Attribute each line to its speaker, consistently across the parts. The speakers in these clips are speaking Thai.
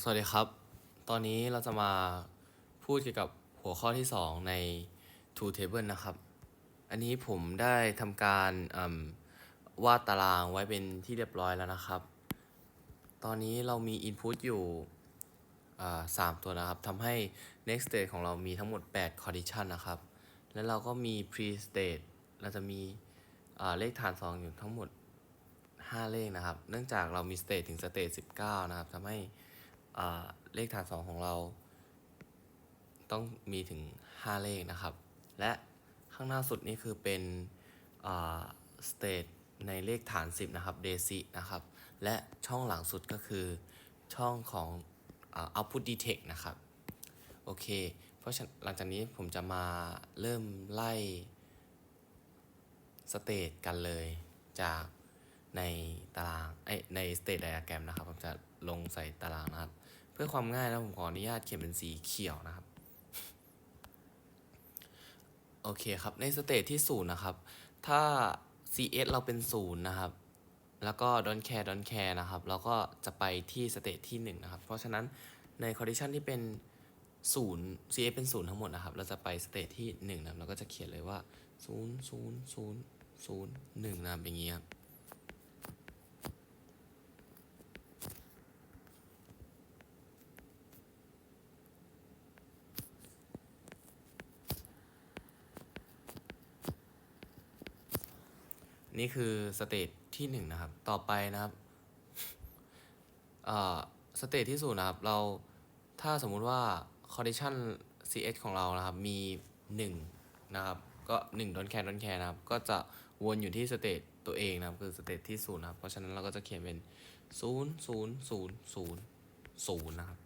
Speaker 1: สวัสดีครับ ตอนนี้เราจะมาพูดเกี่ยวกับหัวข้อที่ 2 ใน two table นะครับ อันนี้ผมได้ทำการวาดตารางไว้เป็นที่เรียบร้อยแล้วนะครับ ตอนนี้เรามี input อยู่อ่าสามตัวนะครับทำให้ next state ของเรามีทั้งหมด 8 condition นะครับ แล้วเราก็มี pre state เราจะมีเลขฐาน 2 อยู่ทั้งหมด 5 เลขนะครับ เนื่องจากเรามี state ถึง state 19 นะครับทำให้ เลขฐาน 2 ของเรา ต้องมีถึง 5 เลขนะครับ และข้างหน้าสุดนี่คือเป็นสเตทในเลขฐาน 10 นะครับเดซินะครับ และช่องหลังสุดก็คือช่องของอ่า output detect นะครับ โอเค เพราะฉะนั้นหลังจากนี้ผมจะมาเริ่มไล่สเตทกันเลยจากในตารางเอ้ยใน state diagram นะครับ ผมจะลงใส่ตารางนะครับ เพื่อความง่ายนะผมขออนุญาตเขียนเป็นสีเขียวนะครับ โอเคครับ ในสเตจที่ศูนย์นะครับ ถ้า CS เราเป็นศูนย์นะครับ แล้วก็ don't care don't care นะครับ แล้วก็จะไปที่สเตจที่หนึ่งนะครับ เพราะฉะนั้นใน condition ที่เป็นศูนย์ CS เป็นศูนย์ทั้งหมดนะครับ เราจะไปสเตจที่หนึ่งนะครับ เราก็จะเขียนเลยว่าศูนย์ศูนย์ศูนย์ศูนย์หนึ่งนะครับอย่างนี้ครับ นี่คือสเตจที่หนึ่งนะครับ ต่อไปนะครับสเตจที่ศูนย์นะครับ เราถ้าสมมุติว่า condition cs ของเรานะครับ มีหนึ่งนะครับ ก็หนึ่งดอนแคร์ดอนแคร์นะครับ ก็จะวนอยู่ที่สเตจตัวเองนะครับ คือสเตจที่ศูนย์นะครับ เพราะฉะนั้นเราก็จะเขียนเป็นศูนย์ศูนย์ศูนย์ศูนย์ศูนย์นะครับ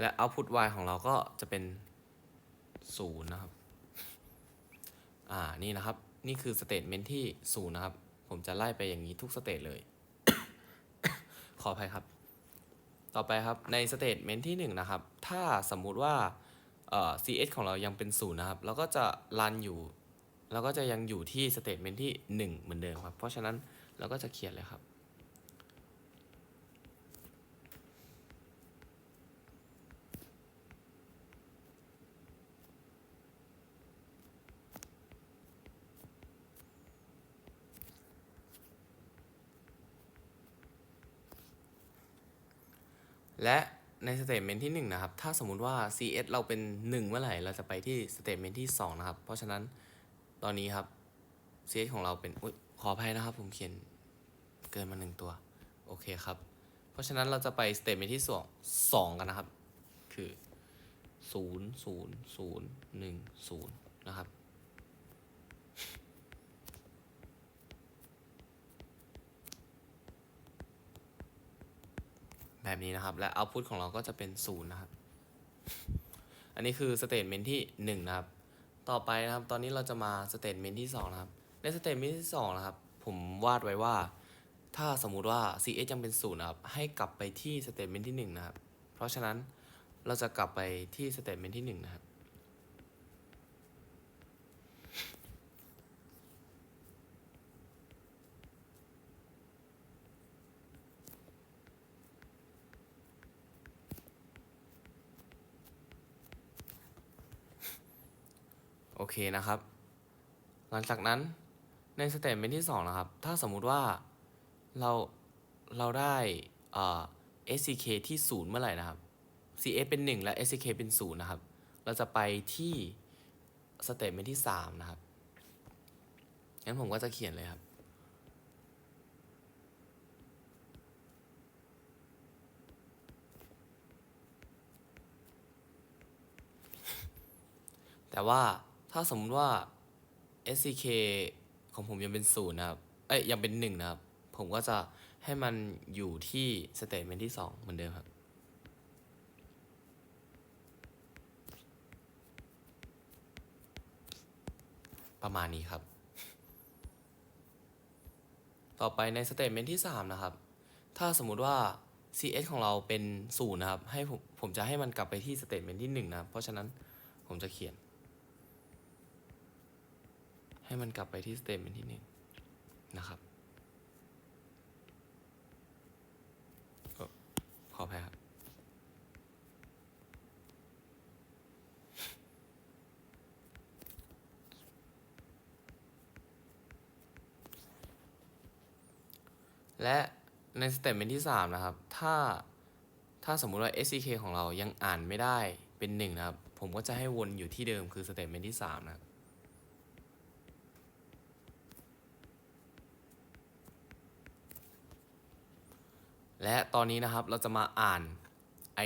Speaker 1: และ output y ของเราก็จะเป็นศูนย์นะครับ อ่า นี่นะครับ นี่คือ statement ที่ศูนย์นะครับ ผมจะไล่ไปอย่างนี้ทุกสเต t เลย ขออภัยครับ ต่อไปครับ ใน statement ที่ 1 นะครับ ถ้าสมมุติว่าเอ่อ cs ของเรายังเป็นศูนย์นะครับ เราก็จะรันอยู่ เราก็จะยังอยู่ที่ statement ที่ 1 เหมือนเดิมครับ เพราะฉะนั้นเราก็จะเขียนเลยครับ และในสเต t เมนที่1นะครับ ถ้าสมมุติว่า cs เราเป็น 1 เมื่อไหร่ เราจะไปที่สเต t เมนที่2นะครับ เพราะฉะนั้นตอนนี้ครับ cs ของเราเป็นอยขออภัยนะครับ ผมเขียนเกินมา 1 ตัว โอเคครับ เพราะฉะนั้นเราจะไปสเต t เมนที่2 2 กันนะครับ คือ 0 0 0 1 0 นะครับ แบบนี้นะครับ และ output ของเราก็จะเป็น0นะครับ อันนี้คือ statement ที่ 1 นะครับ ต่อไปนะครับ ตอนนี้เราจะมา statement ที่ 2 นะครับ ใน statement ที่ 2 นะครับ ผมวาดไว้ว่า ถ้าสมมุติว่า cs ยังเป็น0นะครับ ให้กลับไปที่ statement ที่ 1 นะครับ เพราะฉะนั้นเราจะกลับไปที่ statement ที่ 1 นะครับ โอเคนะครับ หลังจากนั้นในสเต t เมนที่2นะครับ ถ้าสมมุติว่าเราเราได้เอ่า SCK ที่ 0 เมื่อไหร่นะครับ CS เป็น 1 และ SCK เป็น 0 นะครับ เราจะไปที่สเต t เมนที่ 3 นะครับ งั้นผมก็จะเขียนเลยครับ แต่ว่า ถ้าสมมติว่า SCK ของผมยังเป็นศูนย์นะครับ เอ้ยยังเป็นหนึ่งนะครับ ผมก็จะให้มันอยู่ที่สเต t เมนที่2เหมือนเดิมครับประมาณนี้ครับ ต่อไปในสเต t เมนที่ 3 นะครับ ถ้าสมมุติว่า CS ของเราเป็น0นะครับ ให้ผมผมจะให้มันกลับไปที่สเต t เมนที่1นะครับ เพราะฉะนั้นผมจะเขียน ให้มันกลับไปที่สเตทเมนที่หนึ่งนะครับอขออภัยครับและในสเต็ปเมนที่ 3 นะครับ ถ้าถ้าสมมุติว่า SCK ของเรายังอ่านไม่ได้เป็น 1 นะครับ ผมก็จะให้วนอยู่ที่เดิมคือสเต็ปเมนที่ 3 นะครับ และตอนนี้นะครับเราจะมาอ่าน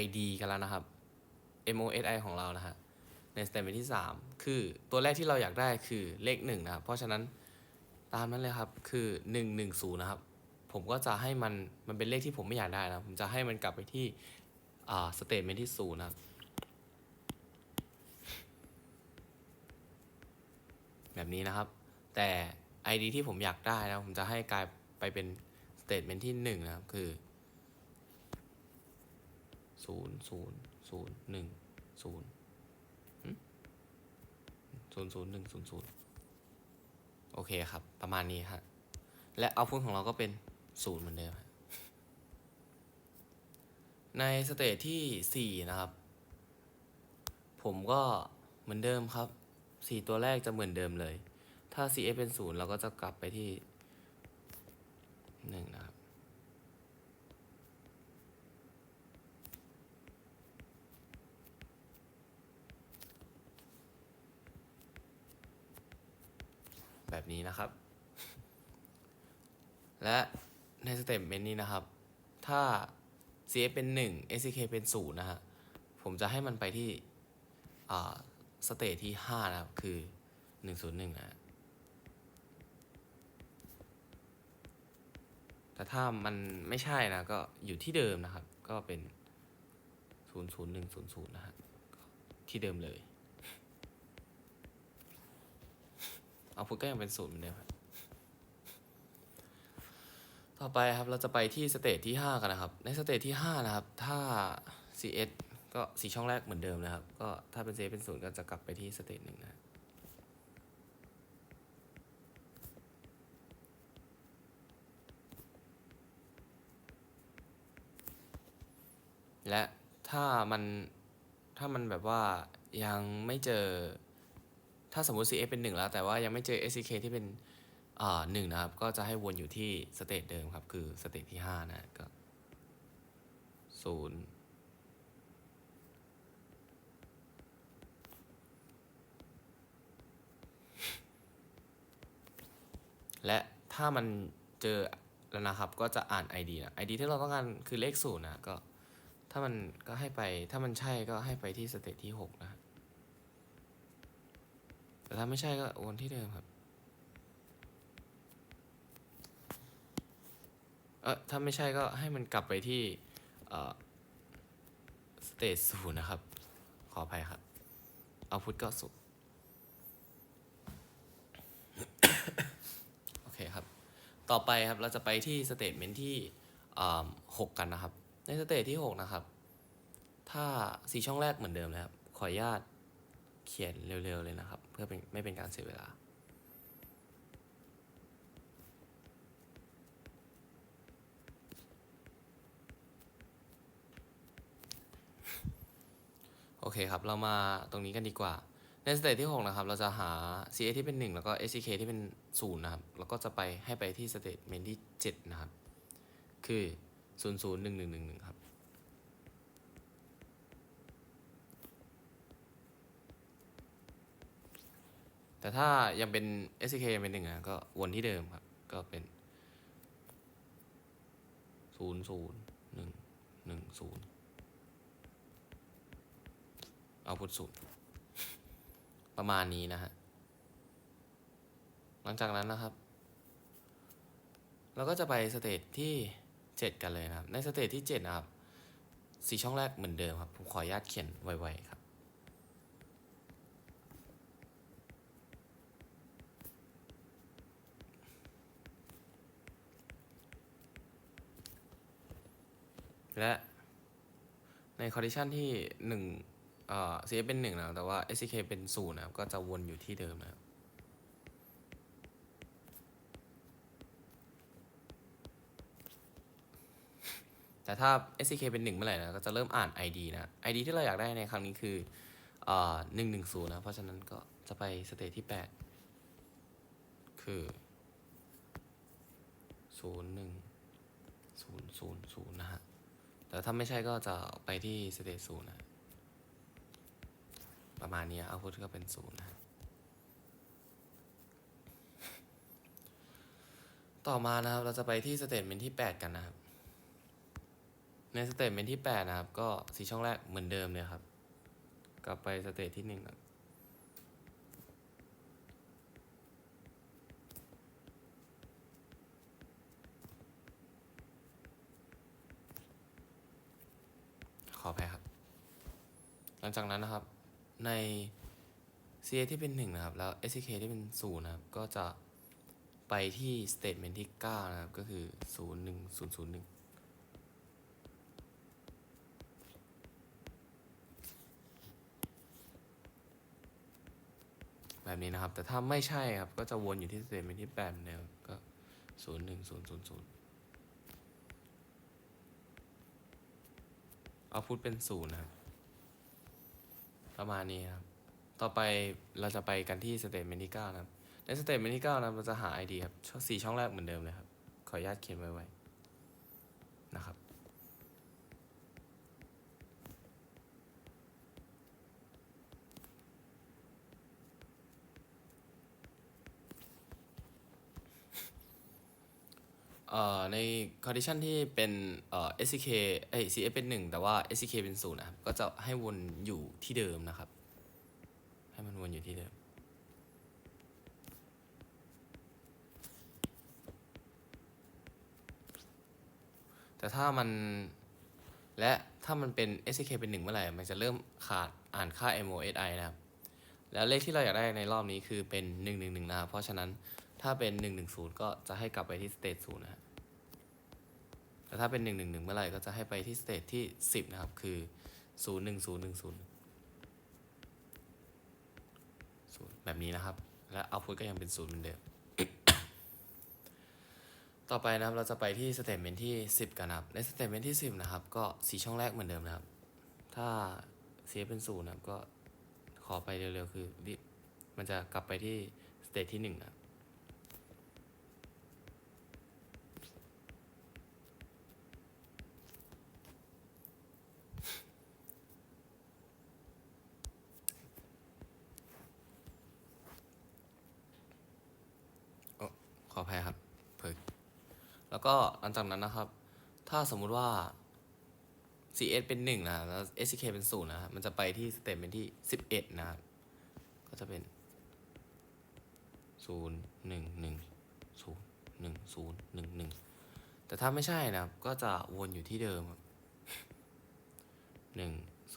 Speaker 1: ID กันแล้วนะครับ MOSI ของเรานะฮะในสเต็ปเมนที่ 3 คือตัวแรกที่เราอยากได้คือเลข1นะครับ เพราะฉะนั้นตามนั้นเลยครับคือ 110 นะครับ ผมก็จะให้มันมันเป็นเลขที่ผมไม่อยากได้นะผมจะให้มันกลับไปที่อ่าสเตทเมนที่ศูนย์นะครับแบบนี้นะครับ แต่ ID ที่ผมอยากได้นะผมจะให้กลายไปเป็นสเตทเมนที่หนึ่งนะครับ คือ ศูนย์ศูนย์ศูนย์หนึ่งศูนย์ศูนย์ศูนย์หนึ่งศูนย์ศูนย์โอเคครับ ประมาณนี้ฮะ และเอาพุทของเราก็เป็นศูนย์เหมือนเดิมในสเตจที่สี่นะครับ ผมก็เหมือนเดิมครับสี่ตัวแรกจะเหมือนเดิมเลย ถ้า CF เป็นศูนย์เราก็จะกลับไปที่หนึ่งนะครับ แบบนี้นะครับ และในสเต็ปเมนนี้นะครับ ถ้า CF เป็น 1 SCK เป็น 0 นะฮะ ผมจะให้มันไปที่สเตจที่ 5 นะครับ คือ 101นะฮะแต่ถ้ามันไม่ใช่นะ ก็อยู่ที่เดิมนะครับ ก็เป็น 00100 นะฮะ ที่เดิมเลย เอาพุทก็ยังเป็นศูนย์เหมือนเดิมต่อไปครับเราจะไปที่สเตจที่ 5 กันนะครับ ในสเตจที่ 5 นะครับ ถ้า CS ก็สีช่องแรกเหมือนเดิมนะครับ ก็ถ้าเป็น CS เป็นศูนย์ก็จะกลับไปที่สเตจหนึ่งนะและถ้ามันถ้ามันแบบว่ายังไม่เจอ ถ้าสมมติ CF เป็นหนึ่งแล้ว แต่ว่ายังไม่เจอ SCK ที่เป็นอ่าหนึ่งนะครับ ก็จะให้วนอยู่ที่สเตจเดิมครับ คือสเตจที่ห้านะก็ศูนย์และถ้ามันเจอแล้วนะครับก็จะอ่าน ID นะ ID ที่เราต้องการคือเลขศูนย์นะก็ถ้ามันก็ให้ไปถ้ามันใช่ก็ให้ไปที่สเตจที่หกนะ แต่ถ้าไม่ใช่ก็วนที่เดิมครับ เออถ้าไม่ใช่ก็ให้มันกลับไปที่เออสเตจศูนย์นะครับ ขออภัยครับเอาพุทก็ศูนย์โอเคครับ ต่อไปครับเราจะไปที่สเตทเมนที่หกกันนะครับ ในสเตจที่หกนะครับ ถ้าสีช่องแรกเหมือนเดิมเลยครับ ขออนุญาตเขียนเร็วๆเลยนะครับ พื่อเป็นไม่เป็นการเสียเวลา โอเคครับ เรามาตรงนี้กันดีกว่า ในสเตจที่ 6 นะครับ เราจะหา CA ที่เป็น 1 แล้วก็ SCK ที่เป็น 0 นะครับ แล้วก็จะไปให้ไปที่สเตจเมนที่ 7 นะครับ คือ 0 0 1 1 1 1 ครับ แต่ถ้ายังเป็น S K ยังเป็นหนึ่งอะก็วนที่เดิมครับ ก็เป็น0 0 1 1 0เอาพุทศูนย์ประมาณนี้นะฮะ หลังจากนั้นนะครับ เราก็จะไปสเตจที่ 7 กันเลยนะครับ ในสเตจที่ 7 นะครับสีช่องแรกเหมือนเดิมครับ ผมขออนุญาตเขียนไวๆครับ และในคอนดิชันที่หนึ่งเอ่อ CF เป็นหนึ่งนะแต่ว่า SCK เป็นศูนย์นะครับ ก็จะวนอยู่ที่เดิมนะครับแต่ถ้า SCK เป็นหนึ่งเมื่อไหร่นะ ก็จะเริ่มอ่าน ID นะ ID ที่เราอยากได้ในครั้งนี้คือเอ่อหนึ่งหนึ่งศูนย์นะ เพราะฉะนั้นก็จะไปสเตจที่แปดคือศูนย์หนึ่งศูนย์ศูนย์ศูนย์นะฮะ แต่ถ้าไม่ใช่ก็จะไปที่สเตจศูนย์นะ ประมาณนี้เอาพุทก็เป็นศูนย์นะ ต่อมานะครับ เราจะไปที่สเตทเมนที่ 8 กันนะครับ ในสเตทเมนที่ 8 นะครับ ก็สีช่องแรกเหมือนเดิมเลยครับ กลับไปสเตทที่1ครับขออภัยครับ ห ลังจากนั้นนะครับ ใน CA ที่เป็น 1 นะครับ แล้ว SK ที่เป็น 0 นะครับ ก็จะไปที่ statement ที่ 9 นะครับ ก็คือ 0 1 0 0 1แบบนี้นะครับ แต่ถ้าไม่ใช่ครับ ก็จะวนอยู่ที่ statement ที่8เหมือนเดิมก็0 1 0 0 0เอาพุทเป็น0นะครับ ประมาณนี้ครับ ต่อไปเราจะไปกันที่สเตทเมนต์ที่9นะครับ ในสเตทเมนต์ที่9นะครับเราจะหา ID ครับช่องสี่ช่องแรกเหมือนเดิมเลยครับ ขออนุญาตเขียนไว้ไว้นะครับ เอ่อใน condition ที่เป็นเอ่อ SCK เอ้ย CF เป็น 1 แต่ว่า SCK เป็น0นะครับ ก็จะให้วนอยู่ที่เดิมนะครับ ให้มันวนอยู่ที่เดิม แต่ถ้ามันและถ้ามันเป็น SCK เป็น 1 เมื่อไหร่ มันจะเริ่มขาดอ่านค่า MOSI นะครับ แล้วเลขที่เราอยากได้ในรอบนี้คือเป็น 111 นะครับ เพราะฉะนั้น ถ้าเป็น 110 ก็จะให้กลับไปที่ state 0นะครับแต่ถ้าเป็น 111 เมื่อไหร่ก็จะให้ไปที่ state ที่ 10 นะครับ คือ 01010 0แบบนี้นะครับ และ output ก็ยังเป็น 0 เหมือนเดิม ต่อไปนะครับเราจะไปที่ statement ที่ 10 กันนะครับ ใน statement ที่ 10 นะครับ ก็สีช่องแรกเหมือนเดิมนะครับ ถ้า CF เป็น0นะครับก็ขอไปเร็วๆ คือมันจะกลับไปที่ state ที่ 1 นะครับ ขออภัยครับเพิกแล้วก็ หลังจากนั้นนะครับ ถ้าสมมุติว่า CS เป็น1นะแล้ว sk เป็น0นะมันจะไปที่สเต t เมนที่ 11 นะครับ ก็จะเป็น 0 1 1 0 1 0 1 1 แต่ถ้าไม่ใช่นะครับก็จะวนอยู่ที่เดิม 1 0 1 0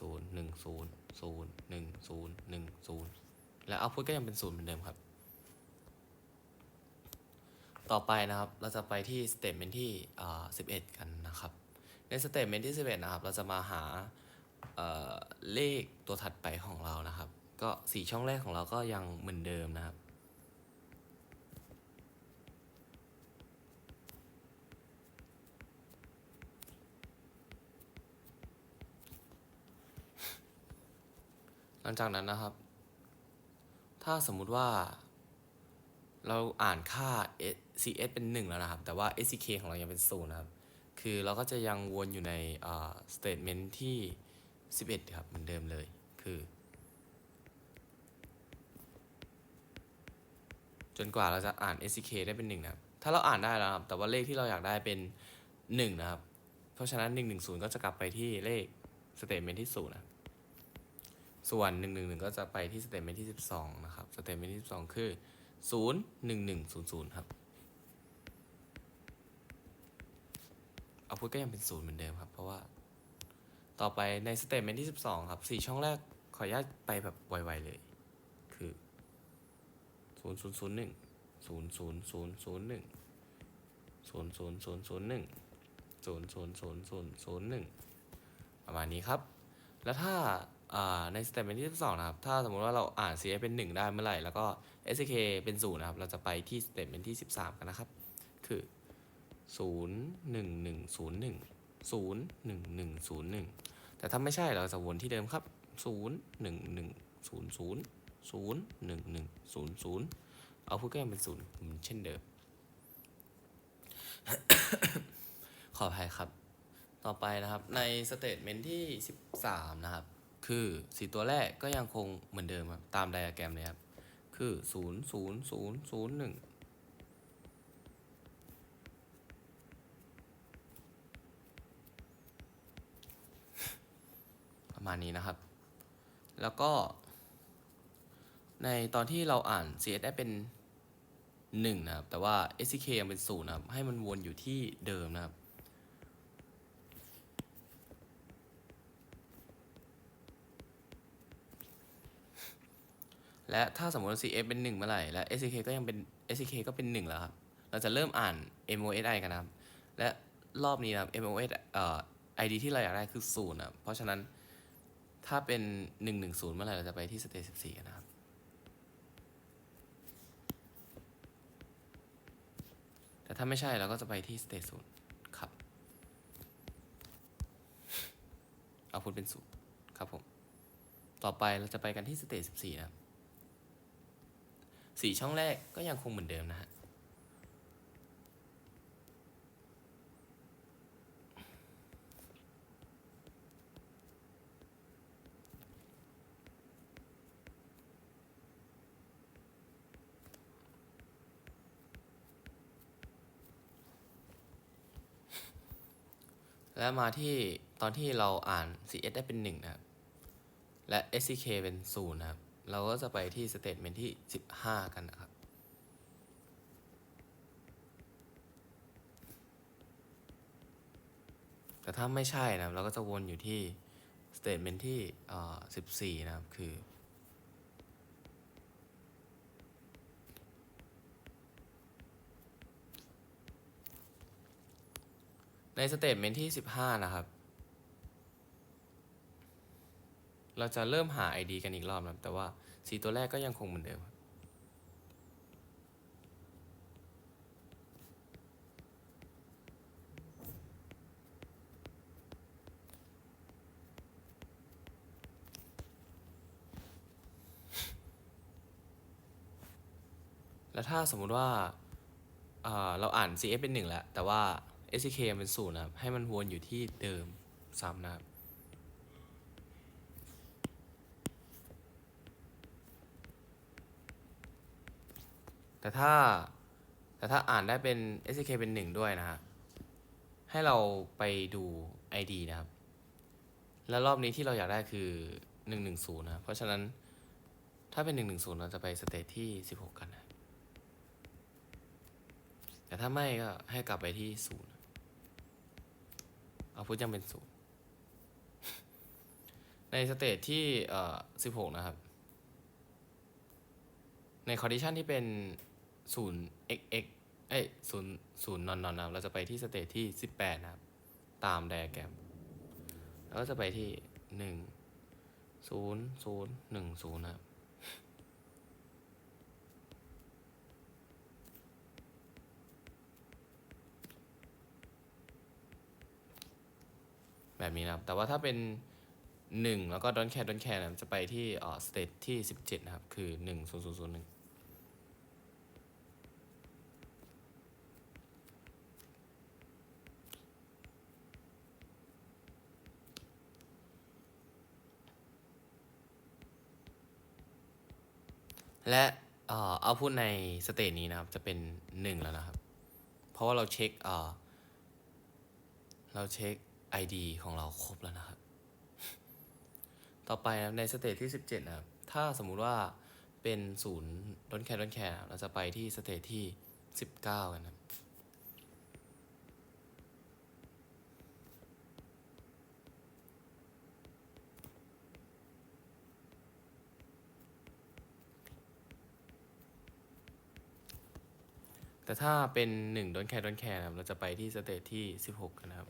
Speaker 1: 0 1 0 1 0 และเอาพุทก็ยังเป็น 0 เหมือนเดิมครับ ต่อไปนะครับ เราจะไปที่สเต t เมนที่อ่า11กันนะครับ ในสเต t เมนที่11นะครับ เราจะมาหาเเลขตัวถัดไปของเรานะครับ ก็สีช่องแรกของเราก็ยังเหมือนเดิมนะครับหลังจากนั้นนะครับ ถ้าสมมุติว่า เราอ่านค่า S- CS เป็น 1 แล้วนะครับ แต่ว่า SCK ของเรายังเป็น0นะครับ คือเราก็จะยังวนอยู่ในอ่า statement ที่ 11 ครับ เหมือนเดิมเลย คือ จนกว่าเราจะอ่าน SCK ได้เป็น 1 นะครับ ถ้าเราอ่านได้แล้วครับ แต่ว่าเลขที่เราอยากได้เป็น 1 นะครับ เพราะฉะนั้น 110 ก็จะกลับไปที่เลข statement ที่0นะส่วน 111 ก็จะไปที่ statement ที่ 12 นะครับ statement ที่ 12 คือ 0 1 1 0 0 ครับเอาพุทก็ยังเป็น0เหมือนเดิมครับ เพราะว่า ต่อไปใน statement ที่ 12 ครับ 4 ช่องแรกขออนุญาตไปแบบไวๆเลย คือ 0 0 0 1 00001 00001 0 0 0 0 0 1ประมาณนี้ครับ แล้วถ้าในสเต็ปเป็นที่สิบสองนะครับ ถ้าสมมุติว่าเราอ่าน CF เป็นหนึ่งได้เมื่อไหร่ แล้วก็ SK เป็นศูนย์นะครับ เราจะไปที่สเต็ปเป็นที่สิบสามกันนะครับ คือศูนย์หนึ่งหนึ่งศูนย์หนึ่งศูนย์หนึ่งหนึ่งศูนย์หนึ่งแต่ถ้าไม่ใช่เราจะวนที่เดิมครับศูนย์หนึ่งหนึ่งศูนย์ศูนย์ศูนย์หนึ่งหนึ่งศูนย์ศูนย์เอาพูดก็ยังเป็นศูนย์เหมือนเช่นเดิม ขออภัยครับ ต่อไปนะครับในสเตทเมนที่ 13 นะครับ คือสีตัวแรกก็ยังคงเหมือนเดิมครับ ตามไดอะแกรมเลยครับ คือ 0 0 0 0 1 ประมาณนี้นะครับ แล้วก็ ในตอนที่เราอ่าน CS ได้เป็น 1 นะครับ แต่ว่า SCK ยังเป็น 0 นะครับ ให้มันวนอยู่ที่เดิมนะครับ และถ้าสมมติว่า CF เป็น 1 เมื่อไหร่ และ SCK ก็ยังเป็น SCK ก็เป็น 1 แล้วครับ เราจะเริ่มอ่าน MOSI กันนะครับ และรอบนี้นะครับ MOS เอ่อ ID ที่เราอยากได้คือ0นะเพราะฉะนั้นถ้าเป็น 110 เมื่อไหร่ เราจะไปที่สเตจ14 กันนะครับแต่ถ้าไม่ใช่เราก็จะไปที่สเตจ0ครับ เอาพุทเป็น0ครับผม ต่อไปเราจะไปกันที่สเตจ14นะครับ สี่ช่องแรกก็ยังคงเหมือนเดิมนะฮะและมาที่ตอนที่เราอ่าน CS ได้เป็น 1 นะครับ และ SCK เป็น 0 นะครับ เราก็จะไปที่สเตทเมนที่ 15 กันนะครับ แต่ถ้าไม่ใช่นะเราก็จะวนอยู่ที่สเตทเมนที่อ่อ14 นะครับคือ ในสเตทเมนที่ 15 นะครับ เราจะเริ่มหา ID กันอีกรอบนะแต่ว่าสีตัวแรกก็ยังคงเหมือนเดิมแล้วถ้าสมมุติว่าเอ่อเราอ่าน CF เป็น 1 แล้ว แต่ว่า SCK เป็น0นะครับ ให้มันวนอยู่ที่เดิมซ้ำนะครับ แต่ถ้าแต่ถ้าอ่านได้เป็น SK เป็นหนึ่งด้วยนะฮะ ให้เราไปดู ID นะครับ แล้วรอบนี้ที่เราอยากได้คือ 110 นะ เพราะฉะนั้นถ้าเป็น 110 เราจะไปสเตจที่ 16 กันนะ แต่ถ้าไม่ก็ให้กลับไปที่ 0 เอาพุทยังเป็น 0 ในสเตจที่เอ่อ16 นะครับ ในคอนดิชันที่เป็น 0 xx เอ้ย0 0นย์นอนนอนนะครับเราจะไปที่สเตจที่18นะครับ ตามไดอะแกรมแล้วก็จะไปที่1 0 0 1 0นะครับแบบนี้นะครับ แต่ว่าถ้าเป็น 1 แล้วก็ดอนแคร์ดอนแคร์จะไปที่เอ่อสเตจที่ 17 นะครับ คือ 1 0 0 0 1 และเอ่อเอาพูดในสเตจนี้นะครับ จะเป็นหนึ่งแล้วนะครับ เพราะว่าเราเช็คเอ่อเราเช็ค ID ของเราครบแล้วนะครับ ต่อไปนะในสเตจที่ 17 นะครับ ถ้าสมมุติว่าเป็นศูนย์ดนแคร์ดนแคร์เราจะไปที่สเตจที่ 19 กันนะ แต่ถ้าเป็นหนึ่งโดนแคร์โดนแคร์นะครับ เราจะไปที่สเตจที่สิบหกันนะครับ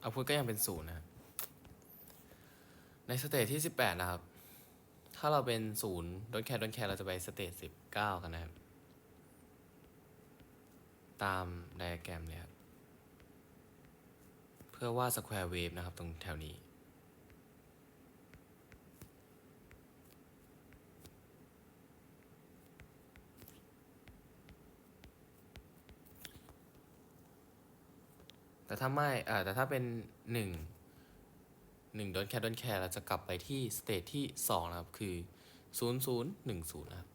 Speaker 1: เอาพุทก็ยังเป็นศูนย์นะในสเตจที่ 18 นะครับ ถ้าเราเป็นศูนย์ดนแคร์ดนแคร์เราจะไปสเตจสิบเก้ากันนะครับ ตามไดอะแกรมเลยครับ เพื่อวาดสแควร์เวฟนะครับตรงแถวนี้ แต่ถ้าไม่อ่าแต่ถ้าเป็นหนึ่ง หนึ่งดนแคร์ดนแคร์เราจะกลับไปที่สเตจที่สองนะครับ คือศูนย์ศูนย์หนึ่งศูนย์นะครับ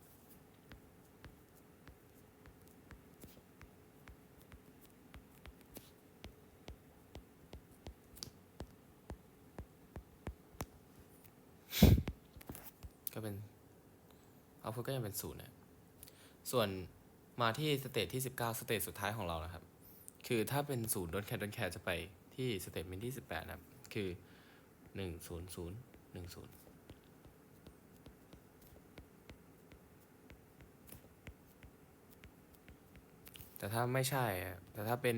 Speaker 1: ก็เป็นเอาพุทก็ยังเป็นศูนย์นะส่วนมาที่สเตจที่ 19 สเตจสุดท้ายของเรานะครับ คือถ้าเป็นศูนย์โดนแคร์โดนแคร์จะไปที่สเตจเมนที่ 18 นะครับ คือ 1 0 0 1 0แต่ถ้าไม่ใช่อะแต่ถ้าเป็น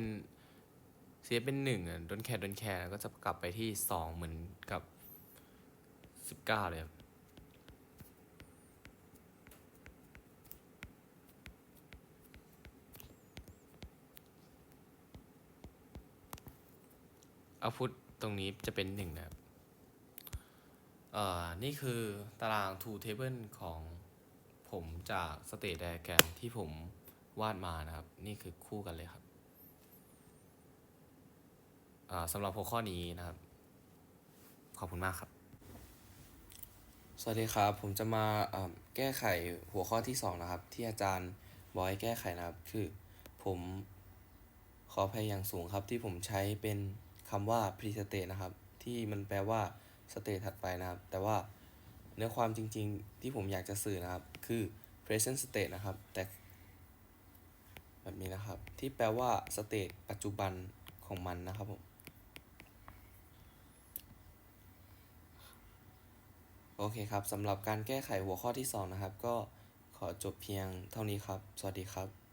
Speaker 1: เสียเป็นหนึ่งอะโดนแคร์โดนแคร์ก็จะกลับไปที่สองเหมือนกับสิบเก้าเลยครับเอาพุทตรงนี้จะเป็นหนึ่งนะครับ เอ่อนี่คือตาราง two table ของผมจากสเตต i ด g แกรมที่ผมวาดมานะครับ นี่คือคู่กันเลยครับสำหรับหัวข้อนี้นะครับ ขอบคุณมากครับ สวัสดีครับ ผมจะมาแก้ไขหัวข้อที่ 2 นะครับ ที่อาจารย์บอกให้แก้ไขนะครับ คือผมขออภัยอย่างสูงครับที่ผมใช้เป็นคำว่า pre-state นะครับ ที่มันแปลว่า สเต e ถัดไปนะครับ แต่ว่าเนื้อความจริง ๆ ที่ผมอยากจะสื่อนะครับ คือ present state นะครับ แต่แบบนี้นะครับ ที่แปลว่าสเต e ปัจจุบันของมันนะครับผมโอเคครับสำหรับการแก้ไขหัวข้อที่ 2 นะครับ ก็ขอจบเพียงเท่านี้ครับ สวัสดีครับ